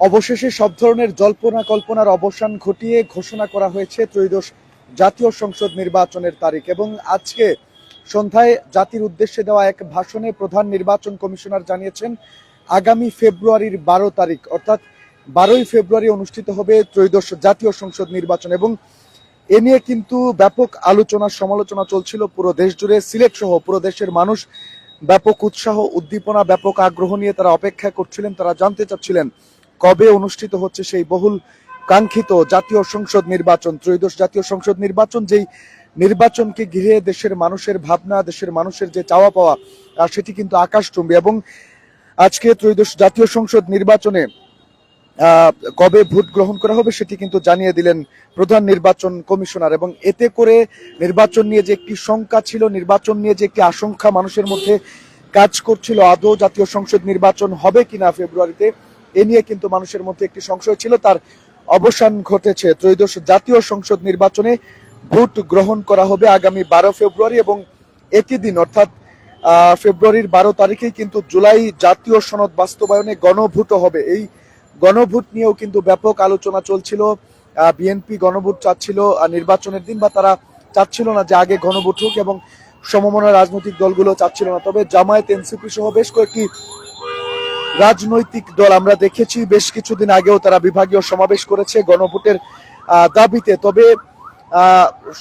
অবশেষে সব ধরনের জল্পনা কল্পনার অবসান ঘটিয়ে ঘোষণা করা হয়েছে ত্রয়োদশ জাতীয় সংসদ নির্বাচনের তারিখ এবং আজকে সন্ধ্যায় জাতির উদ্দেশ্যে দেওয়া এক ভাষণে প্রধান নির্বাচন কমিশনার জানিয়েছেন, আগামী ফেব্রুয়ারির বারো তারিখ, অর্থাৎ বারোই ফেব্রুয়ারি অনুষ্ঠিত হবে ত্রয়োদশ জাতীয় সংসদ নির্বাচন এবং এ নিয়ে কিন্তু ব্যাপক আলোচনা সমালোচনা চলছিল পুরো দেশ জুড়ে। সিলেট সহ পুরো দেশের মানুষ ব্যাপক উৎসাহ, উদ্দীপনা, ব্যাপক আগ্রহ নিয়ে তারা অপেক্ষা করছিলেন, তারা জানতে চাচ্ছিলেন কবে অনুষ্ঠিত হচ্ছে সেই বহুল কাঙ্ক্ষিত জাতীয় সংসদ নির্বাচন, ত্রয়োদশ জাতীয় সংসদ নির্বাচন, যেই নির্বাচনকে ঘিরে দেশের মানুষের ভাবনা, দেশের মানুষের যে চাওয়া পাওয়া সেটি কিন্তু আকাশচুম্বী। এবং আজকে ত্রয়োদশ জাতীয় সংসদ নির্বাচনে কবে ভোট গ্রহণ করা হবে সেটি কিন্তু জানিয়ে দিলেন প্রধান নির্বাচন কমিশনার। এবং এতে করে নির্বাচন নিয়ে যে একটি শঙ্কা ছিল, নির্বাচন নিয়ে যে একটি আশঙ্কা মানুষের মধ্যে কাজ করছিল, আদৌ জাতীয় সংসদ নির্বাচন হবে কিনা ফেব্রুয়ারিতে এ নিয়ে কিন্তু মানুষের মধ্যে একটি সংশয় ছিল। তার অবসান ঘটেছে ত্রয়োদশ জাতীয় সংসদ নির্বাচনে। ভোট গ্রহণ করা হবে আগামী বারো ফেব্রুয়ারি এবং একই দিন, অর্থাৎ ফেব্রুয়ারির বারো তারিখেই কিন্তু জুলাই জাতীয় সনদ বাস্তবায়নে গণভোট হবে। এই গণভোট নিয়েও কিন্তু ব্যাপক আলোচনা চলছিল। বিএনপি গণভোট চাচ্ছিল নির্বাচনের দিন বা তারা চাচ্ছিল না যে আগে গণভোট হোক এবং সমমনা রাজনৈতিক দলগুলো চাচ্ছিল না। তবে জামায়াত, এনসিপি সহ বেশ কয়েকটি রাজনৈতিক দল আমরা দেখেছি, বেশ কিছুদিন আগেও তারা বিভাগীয় সমাবেশ করেছে গণভোটের দাবিতে। তবে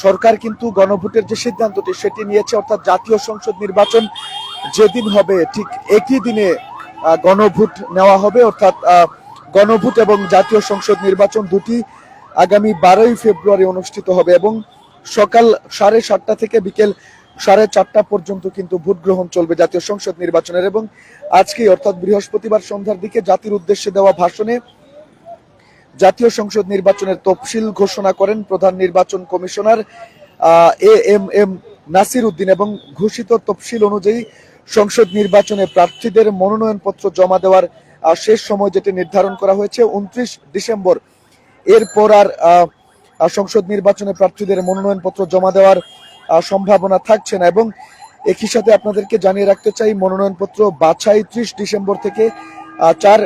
সরকার কিন্তু গণভোটের যে সিদ্ধান্তটি সেটি নিয়েছে, অর্থাৎ জাতীয় সংসদ নির্বাচন যেদিন হবে, ঠিক একই দিনে গণভোট নেওয়া হবে। অর্থাৎ গণভোট এবং জাতীয় সংসদ নির্বাচন দুটি আগামী বারোই ফেব্রুয়ারি অনুষ্ঠিত হবে এবং সকাল সাড়ে সাতটা থেকে বিকেল সাড়ে চারটা পর্যন্ত কিন্তু ভোট গ্রহণ চলবে জাতীয় সংসদ নির্বাচনের এবং আজকে অর্থাৎ বৃহস্পতিবার সন্ধ্যার দিকে জাতির উদ্দেশ্যে দেওয়া ভাষণে জাতীয় সংসদ নির্বাচনের তফসিল ঘোষণা করেন প্রধান নির্বাচন commissioner A M M Nasir Uddin এবং ঘোষিত তফসিল অনুযায়ী সংসদ নির্বাচনে প্রার্থীদের মনোনয়নপত্র জমা দেওয়ার শেষ সময় যেটি নির্ধারণ করা হয়েছে উনত্রিশ ডিসেম্বর। এরপর আর সংসদ নির্বাচনে প্রার্থীদের মনোনয়নপত্র জমা দেওয়ার সম্ভাবনা থাকছে না। এবং একই সাথে আপনাদেরকে জানিয়ে রাখতে চাই, মনোনয়নপত্র বাছাই ত্রিশ ডিসেম্বর থেকে চার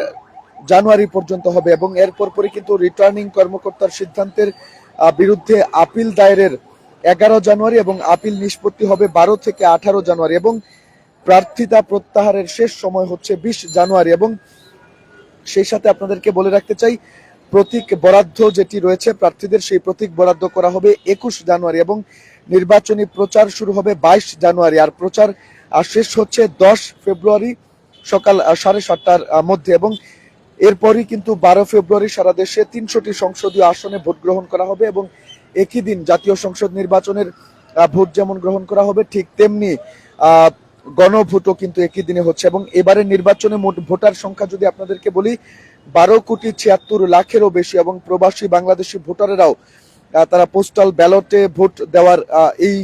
জানুয়ারি পর্যন্ত হবে এবং এরপর পরে কিন্তু রিটার্নিং কর্মকর্তার সিদ্ধান্তের বিরুদ্ধে আপিল দায়েরের এগারো জানুয়ারি এবং আপিল নিষ্পত্তি হবে বারো থেকে আঠারো জানুয়ারি এবং প্রার্থিতা প্রত্যাহারের শেষ সময় হচ্ছে বিশ জানুয়ারি এবং সেই সাথে আপনাদেরকে বলে রাখতে চাই, প্রতীক বরাদ্দ যেটি রয়েছে প্রার্থীদের, সেই প্রতীক বরাদ্দ করা হবে একুশ জানুয়ারি এবং নির্বাচনী প্রচার শুরু হবে বাইশ জানুয়ারি। আর প্রচার শেষ হচ্ছে দশ ফেব্রুয়ারি সকাল সাড়ে সাতটার মধ্যে। এবং এরপরই কিন্তু বারো ফেব্রুয়ারি সারা দেশে তিনশোটি সংসদীয় আসনে ভোট গ্রহণ করা হবে এবং একই দিন জাতীয় সংসদ নির্বাচনের ভোট যেমন গ্রহণ করা হবে, ঠিক তেমনি গণভোটও কিন্তু একই দিনে হচ্ছে। এবং এবারের নির্বাচনে মোট ভোটার সংখ্যা যদি আপনাদেরকে বলি, বারো কোটি ছিয়াত্তর লাখেরও বেশি এবং প্রবাসী বাংলাদেশি ভোটারেরাও তারা পোস্টাল ব্যালটে ভোট দেওয়ার এই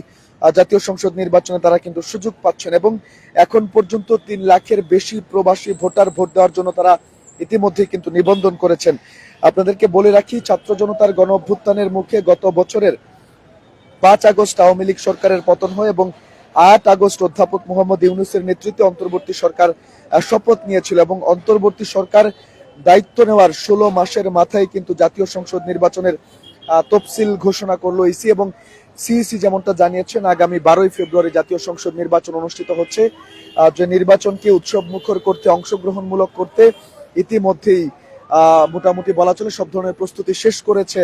জাতীয় সংসদ নির্বাচনে তারা কিন্তু সুযোগ পাচ্ছেন এবং এখন পর্যন্ত তিন লাখের বেশি প্রবাসী ভোটার ভোট দেওয়ার জন্য তারা ইতিমধ্যে কিন্তু নিবন্ধন করেছেন। আপনাদেরকে বলে রাখি, ছাত্র জনতার গণ অভ্যুত্থানের মুখে গত বছরের পাঁচ আগস্ট আওয়ামী লীগ সরকারের পতন হয় এবং আট আগস্ট অধ্যাপক মোহাম্মদ ইউনুসের নেতৃত্বে অন্তর্বর্তী সরকার শপথ নিয়েছিল এবং অন্তর্বর্তী সরকার দায়িত্ব নেওয়ার ষোলো মাসের মাথায় কিন্তু জাতীয় সংসদ নির্বাচনের তফসিল ঘোষণা করল ইসি এবং সিইসি যেমনটা জানিয়েছেন, আগামী বারোই ফেব্রুয়ারি জাতীয় সংসদ নির্বাচন অনুষ্ঠিত হচ্ছে। যে নির্বাচনকে উৎসব মুখর করতে, অংশগ্রহণমূলক করতে ইতিমধ্যেই মোটামুটি বলা চলে সব ধরনের প্রস্তুতি শেষ করেছে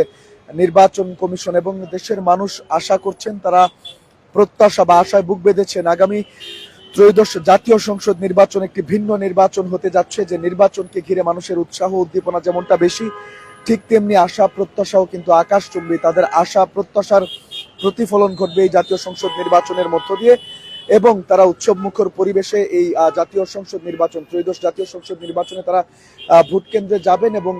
নির্বাচন কমিশন এবং দেশের মানুষ আশা করছেন তারা প্রত্যাশা বা আশায় বুক বেঁধেছেন। আগামী ত্রয়োদশ জাতীয় সংসদ নির্বাচন একটি ভিন্ন নির্বাচন হতে যাচ্ছে, যে নির্বাচনকে ঘিরে মানুষের উৎসাহ উদ্দীপনা যেমনটা বেশি ঠিক তেমনি আশা, প্রত্যাশাও কিন্তু আকাশচুম্বী তাদের আশা, প্রত্যাশার প্রতিফলন ঘটবে এই জাতীয় সংসদ নির্বাচনের মধ্য দিয়ে এবং তারা উৎসব মুখর পরিবেশে এই জাতীয় সংসদ নির্বাচন, ত্রয়োদশ জাতীয় সংসদ নির্বাচনে তারা ভোট কেন্দ্রে যাবেন এবং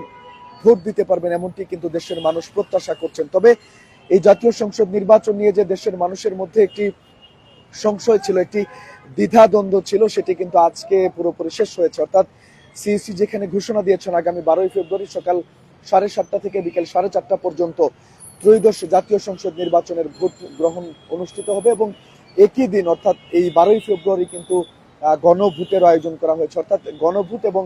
ভোট দিতে পারবেন এমনটি কিন্তু দেশের মানুষ প্রত্যাশা করছেন। তবে এই জাতীয় সংসদ নির্বাচন নিয়ে যে দেশের মানুষের মধ্যে একটি সংশয় ছিল, একটি দ্বিধাদ্বন্দ্ব ছিল, সেটি কিন্তু আজকে পুরোপুরি শেষ হয়েছে। অর্থাৎ সিইসি যেখানে ঘোষণা দিয়েছেন আগামী বারোই ফেব্রুয়ারি সকাল সাড়ে সাতটা থেকে বিকেল সাড়ে চারটা পর্যন্ত ত্রয়োদশ জাতীয় সংসদ নির্বাচনের ভোট গ্রহণ অনুষ্ঠিত হবে এবং একই দিন, অর্থাৎ এই বারোই ফেব্রুয়ারি কিন্তু গণভোটের আয়োজন করা হয়েছে। অর্থাৎ গণভোট এবং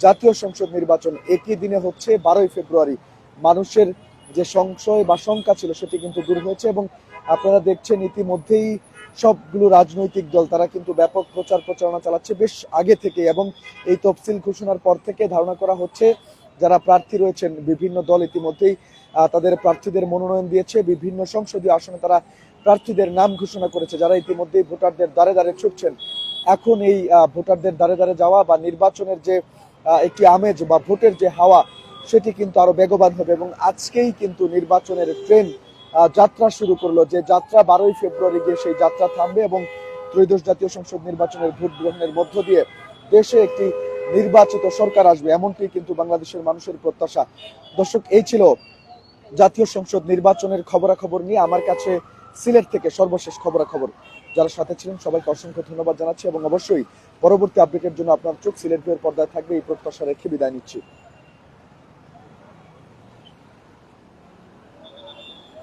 জাতীয় সংসদ নির্বাচন একই দিনে হচ্ছে, বারোই ফেব্রুয়ারি। মানুষের যে সংশয় বা শঙ্কা ছিল সেটি কিন্তু দূর হয়েছে এবং আপনারা দেখছেন ইতিমধ্যেই সবগুলো রাজনৈতিক দল, তারা কিন্তু ব্যাপক প্রচার প্রচারণা চালাচ্ছে। বেশ আগে থেকে এবং এই তফসিল ঘোষণার পর থেকে ধারণা করা হচ্ছে যারা প্রার্থী রয়েছেন বিভিন্ন দল ইতিমধ্যেই তাদের প্রার্থীদের মনোনয়ন দিয়েছে। বিভিন্ন সংসদীয় আসনে তারা প্রার্থীদের নাম ঘোষণা করেছে, যারা ইতিমধ্যেই ভোটারদের দ্বারে দ্বারে ছুটছেন। এখন এই ভোটারদের দ্বারে দ্বারে যাওয়া বা নির্বাচনের যে একটি আমেজ বা ভোটের যে হাওয়া, সেটি কিন্তু আরও বেগবান হবে এবং আজকেই কিন্তু নির্বাচনের ট্রেন যাত্রা শুরু করল। যে যাত্রা বারোই ফেব্রুয়ারি গিয়ে সেই যাত্রা থামবে এবং ত্রয়োদশ জাতীয় সংসদ নির্বাচনের ভোট গ্রহণের মধ্য দিয়ে দেশে একটি নির্বাচিত সরকার আসবে, এমনটি কিন্তু বাংলাদেশের মানুষের প্রত্যাশা। দর্শক, এই ছিল জাতীয় সংসদ নির্বাচনের খবরাখবর নিয়ে। আমার কাছে সিলেট থেকে সর্বশেষ খবরাখবর। যারা সাথে ছিলেন, সবাইকে অসংখ্য ধন্যবাদ জানাচ্ছি এবং অবশ্যই পরবর্তী আপডেটের জন্য আপনার চোখ সিলেট বিয়ের পর্দায় থাকবে। এই প্রত্যাশা রেখে বিদায় নিচ্ছি।